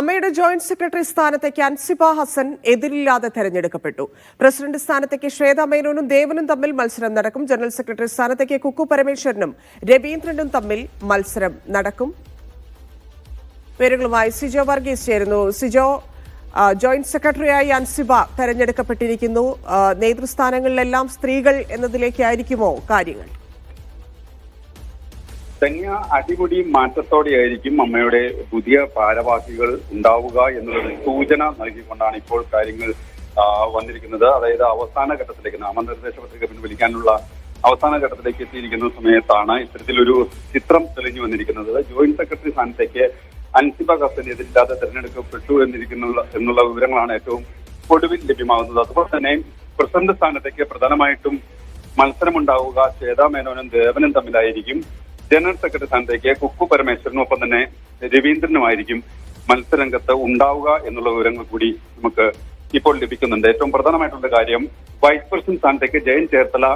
അമ്മയുടെ joint secretary സ്ഥാനത്തേക്ക് അൻസിബ ഹസൻ എതിരില്ലാതെ തെരഞ്ഞെടുക്കപ്പെട്ടു. പ്രസിഡന്റ് സ്ഥാനത്തേക്ക് ശ്വേത മേനോനും ദേവനും തമ്മിൽ മത്സരം നടക്കും. ജനറൽ സെക്രട്ടറി സ്ഥാനത്തേക്ക് കുക്കു പരമേശ്വരനും രവീന്ദ്രനും തമ്മിൽ മത്സരം നടക്കും. പേരുകളുമായി സിജോ വർഗീസ് ചേരുന്നു. സിജോ ജോയിന്റ് സെക്രട്ടറിയായി അൻസിബ തെരഞ്ഞെടുക്കപ്പെട്ടിരിക്കുന്നു. നേതൃസ്ഥാനങ്ങളിലെല്ലാം സ്ത്രീകൾ എന്നതിലേക്കായിരിക്കുമോ കാര്യങ്ങൾ? ധന്യ അടിമുടി മാറ്റത്തോടെയായിരിക്കും അമ്മയുടെ പുതിയ ഭാരവാഹികൾ ഉണ്ടാവുക എന്നുള്ളൊരു സൂചന നൽകിക്കൊണ്ടാണ് ഇപ്പോൾ കാര്യങ്ങൾ വന്നിരിക്കുന്നത്. അതായത് അവസാന ഘട്ടത്തിലേക്ക് നാമനിർദ്ദേശ പത്രിക പിൻവലിക്കാനുള്ള അവസാന ഘട്ടത്തിലേക്ക് എത്തിയിരിക്കുന്ന സമയത്താണ് ഇത്തരത്തിലൊരു ചിത്രം തെളിഞ്ഞു വന്നിരിക്കുന്നത്. ജോയിന്റ് സെക്രട്ടറി സ്ഥാനത്തേക്ക് അൻസിബ കസ്റ്റഡി എതിരില്ലാതെ തെരഞ്ഞെടുക്കപ്പെട്ടു എന്നിരിക്കുന്ന എന്നുള്ള വിവരങ്ങളാണ് ഏറ്റവും ഒടുവിൽ ലഭ്യമാകുന്നത്. അതുപോലെ തന്നെ പ്രസിഡന്റ് സ്ഥാനത്തേക്ക് പ്രധാനമായിട്ടും മത്സരമുണ്ടാവുക ശ്വേതാ മേനോനും ദേവനും തമ്മിലായിരിക്കും ജനറൽ സെക്രട്ടറി സ്ഥാനത്തേക്ക് കുക്കു പരമേശ്വരനും ഒപ്പം തന്നെ രവീന്ദ്രനുമായിരിക്കും മത്സരരംഗത്ത് ഉണ്ടാവുക എന്നുള്ള വിവരങ്ങൾ കൂടി നമുക്ക് ഇപ്പോൾ ലഭിക്കുന്നുണ്ട്. ഏറ്റവും പ്രധാനമായിട്ടുള്ള കാര്യം വൈസ് പ്രസിഡന്റ് സ്ഥാനത്തേക്ക് ജയൻ ചേർത്തല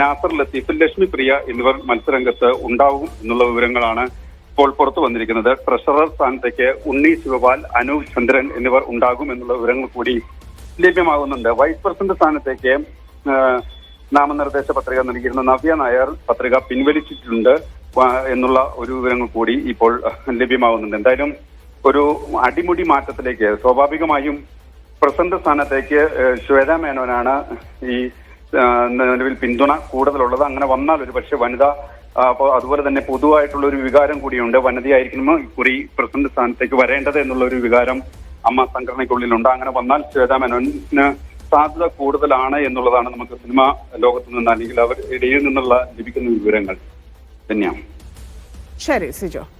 നാസർ ലത്തീഫ് ലക്ഷ്മി പ്രിയ എന്നിവർ മത്സരരംഗത്ത് ഉണ്ടാവും എന്നുള്ള വിവരങ്ങളാണ് ഇപ്പോൾ പുറത്തു വന്നിരിക്കുന്നത്. ട്രഷറർ സ്ഥാനത്തേക്ക് ഉണ്ണി ശിവപാൽ അനൂപ് ചന്ദ്രൻ എന്നിവർ ഉണ്ടാകും എന്നുള്ള വിവരങ്ങൾ കൂടി ലഭ്യമാകുന്നുണ്ട്. വൈസ് പ്രസിഡന്റ് സ്ഥാനത്തേക്ക് നാമനിർദ്ദേശ പത്രിക നൽകിയിരുന്ന നവ്യ നായർ പത്രിക പിൻവലിച്ചിട്ടുണ്ട്. എന്നുള്ള ഒരു വിവരങ്ങൾ കൂടി ഇപ്പോൾ ലഭ്യമാകുന്നുണ്ട് എന്തായാലും ഒരു അടിമുടി മാറ്റത്തിലേക്ക് സ്വാഭാവികമായും പ്രസന്റ് സ്ഥാനത്തേക്ക് ശ്വേത മേനോനാണ് ഈ നിലവിൽ പിന്തുണ കൂടുതലുള്ളത്. അങ്ങനെ വന്നാൽ ഒരു പക്ഷെ വനിത അതുപോലെ തന്നെ പൊതുവായിട്ടുള്ള ഒരു വികാരം കൂടിയുണ്ട്. വനിതയായിരിക്കണം കുറി പ്രസിഡന്റ് സ്ഥാനത്തേക്ക് വരേണ്ടത് എന്നുള്ള ഒരു വികാരം അമ്മ സംഘടനയ്ക്കുള്ളിലുണ്ട്. അങ്ങനെ വന്നാൽ ശ്വേത മേനോന് സാധ്യത കൂടുതലാണ് എന്നുള്ളതാണ് നമുക്ക് സിനിമ ലോകത്തു നിന്ന് അല്ലെങ്കിൽ അവർ ഇടയിൽ നിന്നുള്ള ലഭിക്കുന്ന വിവരങ്ങൾ. 印尼。谢谢，CJ。